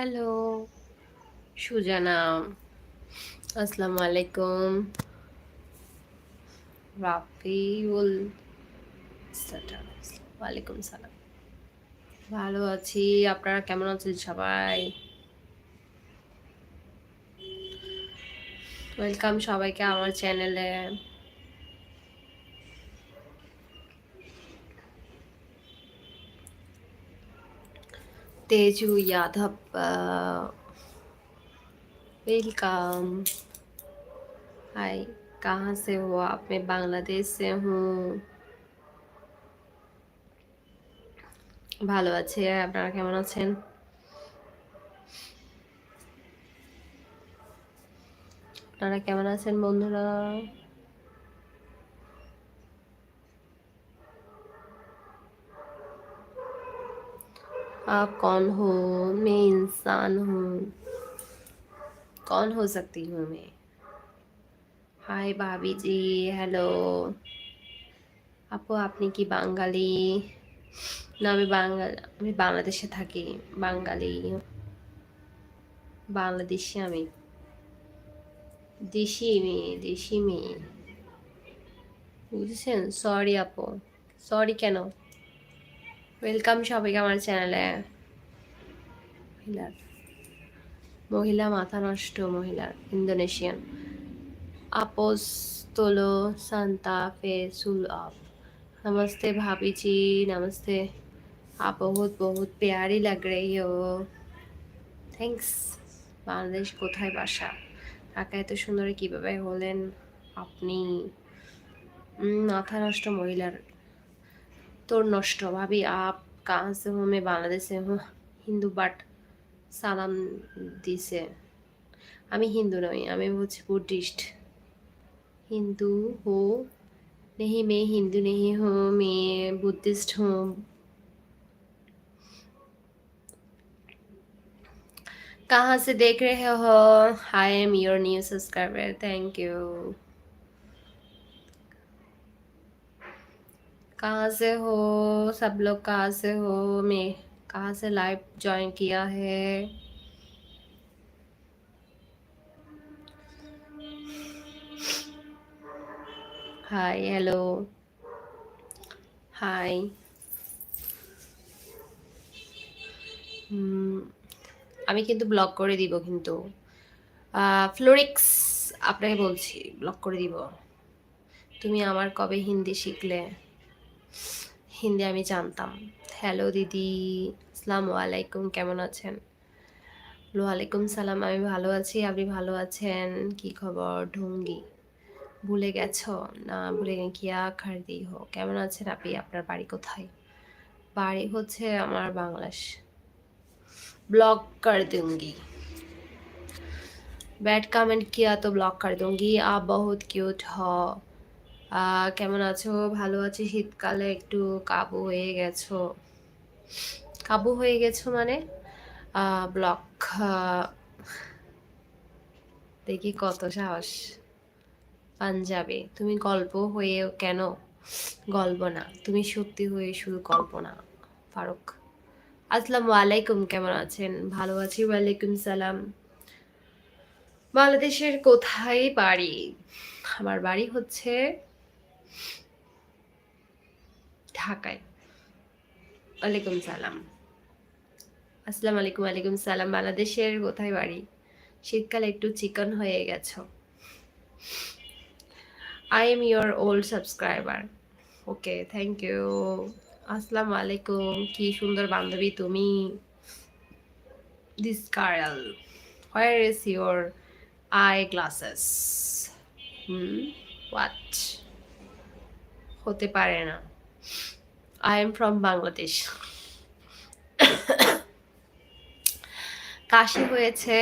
Hello. Sujana আসসালামু আলাইকুম রাফিউল ওয়ালাইকুম সালাম। ভালো আছি, আপনারা কেমন আছেন সবাই? ওয়েলকাম সবাইকে আমার চ্যানেলে। तेजू यादव वेलकम हाय कहाँ से हो आप मैं बांग्लादेश से हूँ ভালো আছে আপনারা কেমন আছেন আপনারা কেমন আছেন বন্ধুরা आप कौन हो मैं इंसान हूँ कौन हो सकती हूँ मैं হাই ভাবি জি হ্যালো আপু আপনি কি বাঙালি না আমি বাঙাল আমি বাংলাদেশে থাকি বাঙালি বাংলাদেশি আমি দেশি মেয়ে দেশি মেয়ে বুঝেছেন সরি আপু সরি কেন ওয়েলকাম সবাইকে আমার চ্যানেলে মহিলার মহিলা মাথা নষ্ট মহিলার ইন্দোনেশিয়ান আপোস্তলো संता फे सुल आप नमस्ते भाभी जी नमस्ते आप बहुत बहुत प्यारी लग रही हो থ্যাঙ্কস বাংলাদেশ কোথায় বাসা ঢাকা এত সুন্দরী কিভাবে হলেন আপনি উম, মাথা নষ্ট মহিলার তোর নষ্ট ভাবি আপ কাহা সে হো मैं বাংলাদেশ से हूँ হিন্দু বাট সালাম দিছে আমি হিন্দু নই আমি হচ্ছে বুদ্ধিস্ট हिंदू हो नहीं मैं हिंदू नहीं हूँ मैं बुद्धिस्ट हूँ कहाँ से देख रहे हो I am your new subscriber thank you कहाँ से हो सब लोग कहाँ से हो मैं कहाँ से लाइव ज्वाइन किया है হাই হ্যালো হাই আমি কিন্তু ব্লক করে দিব কিন্তু ফ্লোরিক্স আপনাকে বলছি ব্লক করে দিব তুমি আমার কবে হিন্দি শিখলে হিন্দি আমি জানতাম হ্যালো দিদি আসসালামু আলাইকুম কেমন আছেন ওয়ালাইকুম সালাম আমি ভালো আছি আপনি ভালো আছেন কি খবর ঢুঙ্গি ভুলে গেছো না ভুলে গেলে কিয়া খারদি হো কেমন আছেন আপনি আপনার বাড়ি কোথায় বাড়ি হচ্ছে আমার বাংলাদেশ ब्लॉक कर दूंगी बैड कमेंट किया तो ब्लॉक कर दूंगी आप बहुत কিউট हो আহ, কেমন আছো? ভালো আছি। শীতকালে একটু কাবু হয়ে গেছো। কাবু হয়ে গেছো মানে? ব্লক দেখি কত সাহস পাঞ্জাবে। তুমি গল্প হয়ে কেন? গল্প না। তুমি সত্যি হয়ে শুধু গল্প না, ফারুক। আসসালামু আলাইকুম, কেমন আছেন? ভালো আছি, ওয়ালাইকুম সালাম। বাংলাদেশের কোথায় বাড়ি? আমার বাড়ি হচ্ছে ঢাকায়। ওয়ালাইকুম সালাম। আসসালামু আলাইকুম ওয়ালাইকুম সালাম। বাংলাদেশের কোথায় বাড়ি? শীতকালে একটু চিকন হয়ে গেছো। I am your old subscriber okay thank you আসসালামু আলাইকুম কি সুন্দর বান্ধবী তুমি? This girl where is your eye glasses hmm what হতে পারে না। আই এম ফ্রম বাংলাদেশ কাশি হয়েছে,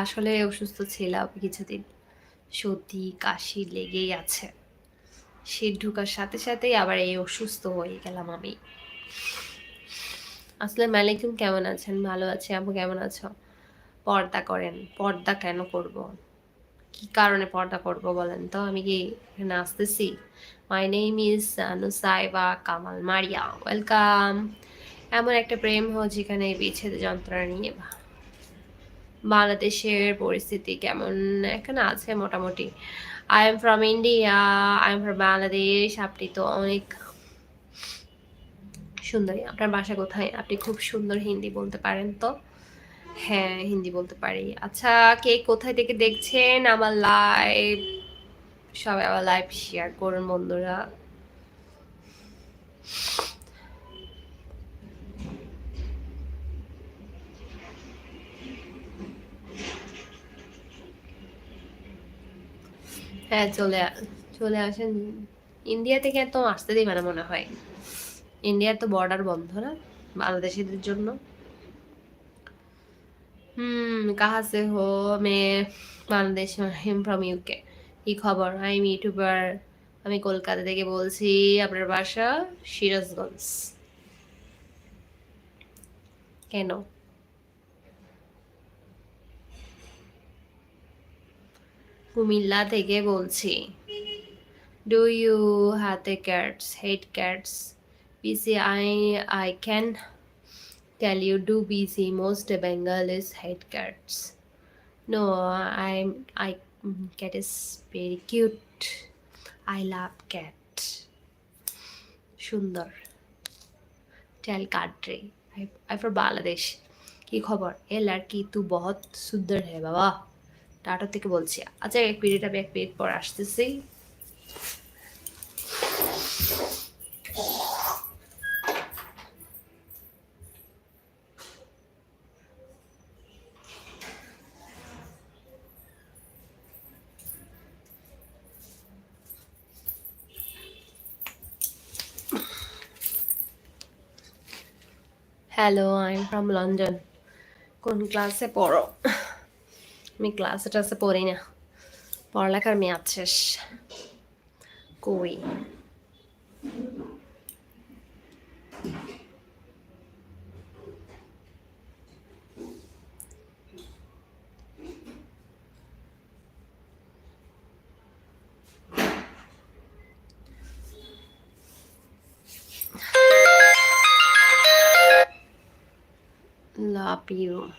আসলে অসুস্থ ছিলাম কিছুদিন। সর্দি, কাশি লেগেই আছে। শীত ঢুকার সাথে সাথেই আবার এই অসুস্থ হয়ে গেলাম আমি। আসসালামু আলাইকুম কেমন আছেন? ভালো আছে, আপু কেমন আছো? পর্দা করেন, পর্দা কেন করব? কি কারণে পর্দা করব বলেন তো? আমি কি এখানে আসতেছি? My name is Nusaiba Kamal Maria welcome এমন একটা প্রেম হো যেখানে বিচ্ছেদ যন্ত্রণা নিয়ে বাংলাদেশের পরিস্থিতি কেমন? এখানে আছে মোটামুটি। I am from India I am from Bangladesh আপনি তো অনেক সুন্দরী। আপনার বাসা কোথায়? আপনি খুব সুন্দর হিন্দি বলতে পারেন তো? হ্যাঁ হিন্দি বলতে পারি। আচ্ছা কে কোথায় থেকে দেখছেন? আমার লাইভ সবাই আমার লাইভ শেয়ার করুন বন্ধুরা। হ্যাঁ চলে চলে আসেন। ইন্ডিয়া থেকে তো আসতে দিই না মনে হয়। ইন্ডিয়ার তো বর্ডার বন্ধ না বাংলাদেশিদের জন্য? হুম, কাহা সে হো, মে বাংলাদেশ হিম ফ্রম ইউকে কি খবর আই এম ইউটিউবার আমি কলকাতা থেকে বলছি, আপনার বাসা সিরাজগঞ্জ। কেন? কুমিল্লা থেকে বলছি do you hate cats hate cats PC I I can BC most Bengal is hate cats no I I cat is very cute. I love cat. সুন্দর। টেল কাটরে আই ফর বাংলাদেশ কি খবর? এ লড়কি তু বহুত সুন্দর হে বাবা। টাটা থেকে বলছি। আচ্ছা এক মিনিট আমি এক মিনিট পর আসতেছি। Hello I am from London কোন ক্লাসে পড়ো? আমি ক্লাসে টাসে পড়ি না। পড়ালেখার মেয়াদ শেষ। কই? You.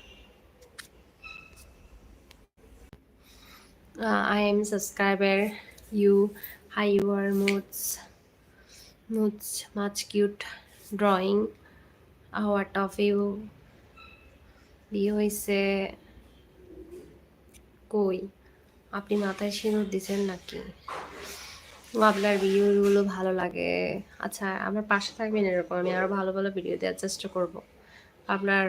Uh, I am subscriber. You, hi, your moods, moods, much cute drawing. Uh, what of you? বিয়ে হয়েছে কই আপনি মাথায় সিঁদুর দিচ্ছেন নাকি আপনার ভিডিওগুলো ভালো লাগে আচ্ছা আমার পাশে থাকবেন এরকম আমি আরও ভালো ভালো ভিডিও দেওয়ার চেষ্টা করব আপনার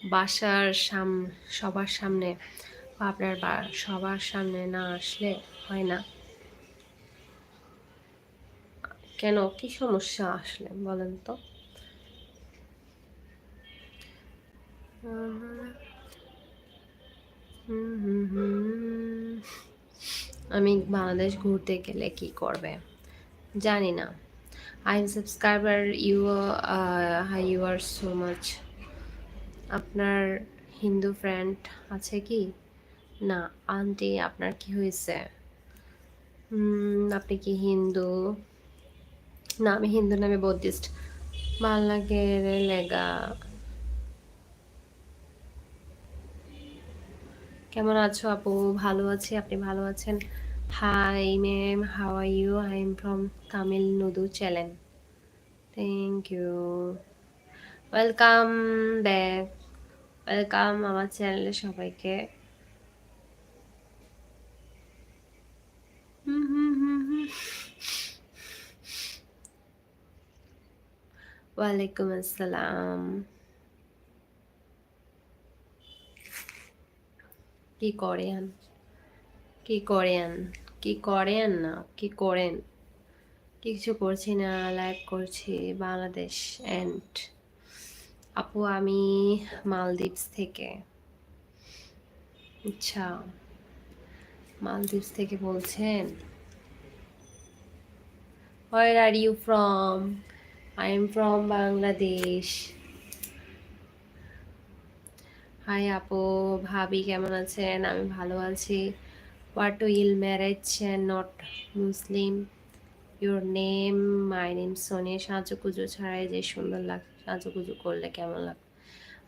বাসার সাম, সবার সামনে বা আপনার সবার সামনে না আসলে হয় না। কেন? কি সমস্যা আসলে বলেন তো? আমি বাংলাদেশ ঘুরতে গেলে কি করবে? জানি না। I subscriber you hi you are so much আপনার হিন্দু ফ্রেন্ড আছে কি? না, আন্টি, আপনার কি হয়েছে? আপনি কি হিন্দু? না, আমি হিন্দু নামে বৌদ্ধিস্ট ভালো লাগে রে লেগা। কেমন আছো আপু? ভালো আছি, আপনি ভালো আছেন? Hi ma'am how are you I am from Tamil Nadu channel thank you welcome back welcome আমার চ্যানেলে সবাইকে। ওয়ালাইকুম আসসালাম। কি করেন? কি করেন? কি করেন না? কি করেন? কিছু করছি না লাইভ করছি, বাংলাদেশ অ্যান্ড আপু, আমি মালদ্বীপস থেকে। আচ্ছা মালদ্বীপস থেকে বলছেন where are you from I am from Bangladesh hi আপু, ভাবি কেমন আছেন? আমি ভালো আছি। What will marriage not Muslim your name my name Sonia কুজো ছাড়াই যে সুন্দর লাগে সাজুগুজু করলে কেমন লাগে,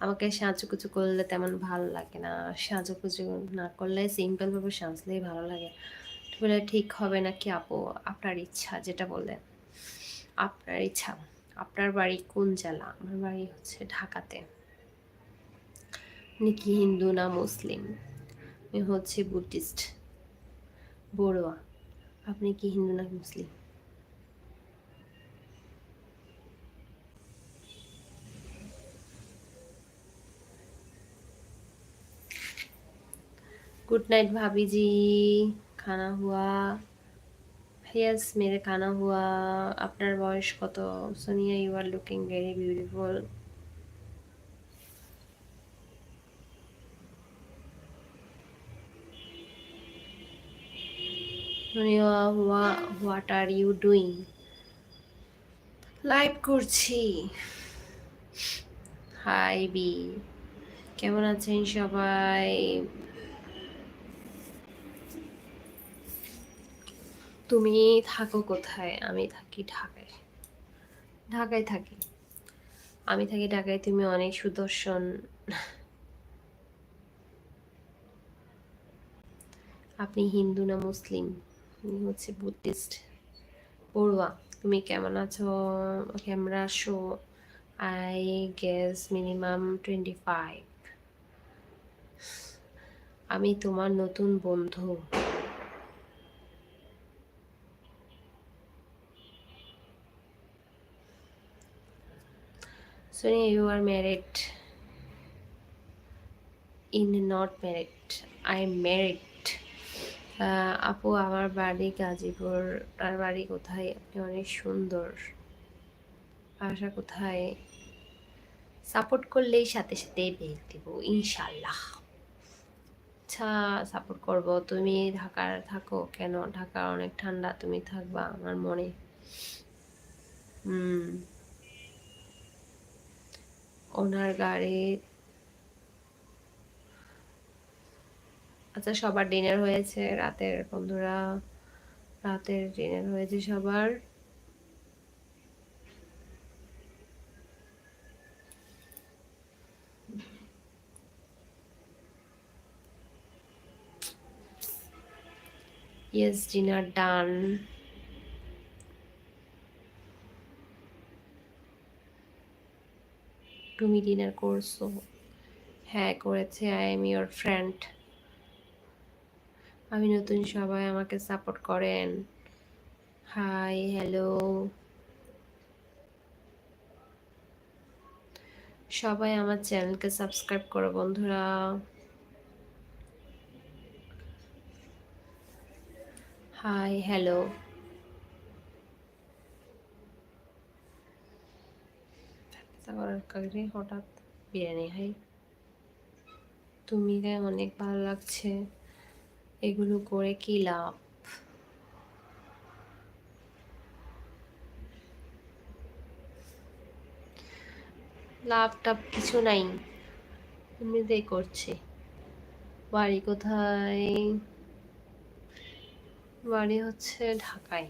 আমাকে সাজুকুচু করলে তেমন ভালো লাগে না। সাজুকুচু না করলে সিম্পলভাবে সাজলেই ভালো লাগে। বলে, ঠিক হবে না কি আপু? আপনার ইচ্ছা, যেটা বললেন। আপনার ইচ্ছা। আপনার বাড়ি কোন জেলা? আমার বাড়ি হচ্ছে ঢাকাতে। আপনি কি হিন্দু না মুসলিম? আমি হচ্ছে বুদ্ধিস্ট। বড়ুয়া। আপনি কি হিন্দু না মুসলিম? गुड नाइट भाभी जी खाना हुआ यस मेरे खाना हुआ আপনার বয়স কত Sonia you are looking very beautiful Sonia what are you doing live করছি হাই বি কেমন আছেন সবাই তুমি থাকো কোথায়? আমি থাকি ঢাকায়। ঢাকায় থাকি। আমি থাকি ঢাকায়, তুমি অনেক সুদর্শন। আপনি হিন্দু না মুসলিম? হচ্ছে বুদ্ধিস্ট। পড়ুয়া। তুমি কেমন আছো? Camera show I guess minimum twenty five আমি তোমার নতুন বন্ধু। You are married. In not married. I'm married. Uh, আপু আমার বাড়ি গাজীপুর। আর বাড়ি কোথায়? আপনি অনেক সুন্দর। আশা কোথায়? সাপোর্ট করলেই সাথে সাথে বের দিব ইনশাল্লাহ আচ্ছা সাপোর্ট করব। তুমি ঢাকার থাকো কেন? ঢাকা অনেক ঠান্ডা তুমি থাকবা আমার মনে। হুম। ওনার গাড়ি। আচ্ছা সবার ডিনার হয়েছে রাতের, বন্ধুরা। রাতের ডিনার হয়েছে সবার। ইয়েস ডিনার ডান তুমি ডিনার করছ। হ্যাঁ করেছে। আই এম ইয়োর ফ্রেন্ড আমি নতুন সবাই, আমাকে সাপোর্ট করেন। হাই হ্যালো সবাই আমার চ্যানেলকে সাবস্ক্রাইব করো, বন্ধুরা। হাই হ্যালো করার হঠাৎ বিরিয়ানি হাই তুমি অনেক ভালো লাগছে, এগুলো করে কি লাভ? লাভ টাভ কিছু নাই। এমনিতেই করছে। বাড়ি কোথায়? বাড়ি হচ্ছে ঢাকায়।